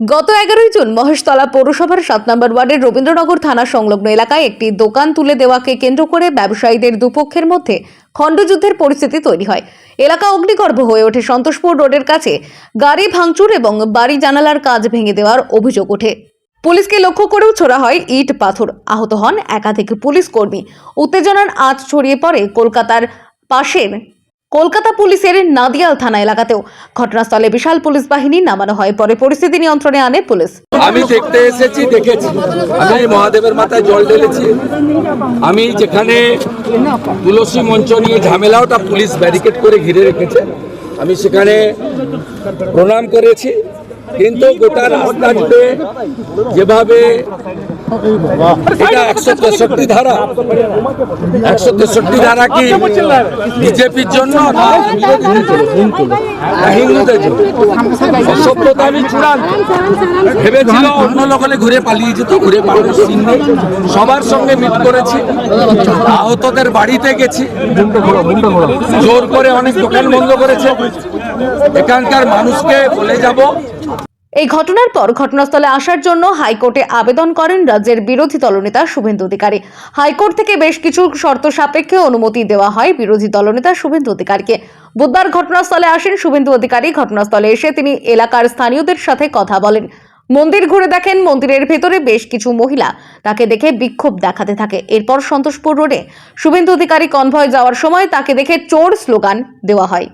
গত এগারোই জুন মহেশতলা পৌরসভার সাত নম্বর ওয়ার্ডের রবীন্দ্রনগর থানা সংলগ্ন এলাকায় একটি দোকান তুলে দেওয়াকে কেন্দ্র করে ব্যবসায়ীদের দুপক্ষের মধ্যে খণ্ডযুদ্ধের পরিস্থিতি তৈরি হয়। এলাকা অগ্নিগর্ভ হয়ে ওঠে সন্তোষপুর রোডের কাছে। গাড়ি ভাঙচুর এবং বাড়ি জানালার কাজ ভেঙে দেওয়ার অভিযোগ ওঠে। পুলিশকে লক্ষ্য করেও ছোড়া হয় ইট পাথর। আহত হন একাধিক পুলিশ কর্মী। উত্তেজনার আঁচ ছড়িয়ে পড়ে কলকাতার পাশের কলকাতা পুলিশের নাদিয়াল থানা এলাকাতেও। ঘটনাস্থলে বিশাল পুলিশ বাহিনী নামানো হয়, পরে পরিস্থিতি নিয়ন্ত্রণে আনে পুলিশ। আমি দেখতে এসেছি, দেখেছি। আমি মহাদেবের মাথায় জল ঢেলেছি। আমি যেখানে তুলসী মঞ্চ নিয়ে ঝামেলা ওটা পুলিশ ব্যারিকেড করে ঘিরে রেখেছে। আমি সেখানে প্রণাম করেছি। কিন্তু গোটা রাস্তা যেভাবে এটা একশো তেষট্টি ধারা। একশো তেষট্টি ধারা কি বিজেপির জন্য হিন্দুদের জন্য? অসভ্যতা আমি চূড়ান্ত। ভেবেছিল অন্য লোকলে ঘুরে পালিয়ে যেত, ঘুরে পালানোর সিন সবার সঙ্গে মিট করেছি। আহতদের বাড়িতে গেছি। জোর করে অনেক দোকান বন্ধ করেছে। এখানকার মানুষকে বলে যাব এই ঘটনার পর ঘটনাস্থলে আসার জন্য হাইকোর্টে আবেদন করেন রাজ্যের বিরোধী দলনেতা শুভেন্দু অধিকারী। হাইকোর্ট থেকে বেশ কিছু শর্ত সাপেক্ষে অনুমতি দেওয়া হয় বিরোধী দলনেতা শুভেন্দু অধিকারীকে। বুধবার ঘটনাস্থলে আসেন শুভেন্দু অধিকারী। ঘটনাস্থলে এসে তিনি এলাকার স্থানীয়দের সাথে কথা বলেন। মন্দির ঘুরে দেখেন মন্দিরের ভেতরে বেশ কিছু মহিলা। তাকে দেখে বিক্ষোভ দেখাতে থাকে। এরপর সন্তোষপুর রোডে শুভেন্দু অধিকারী কনভয় যাওয়ার সময় তাকে দেখে চোর স্লোগান দেওয়া হয়।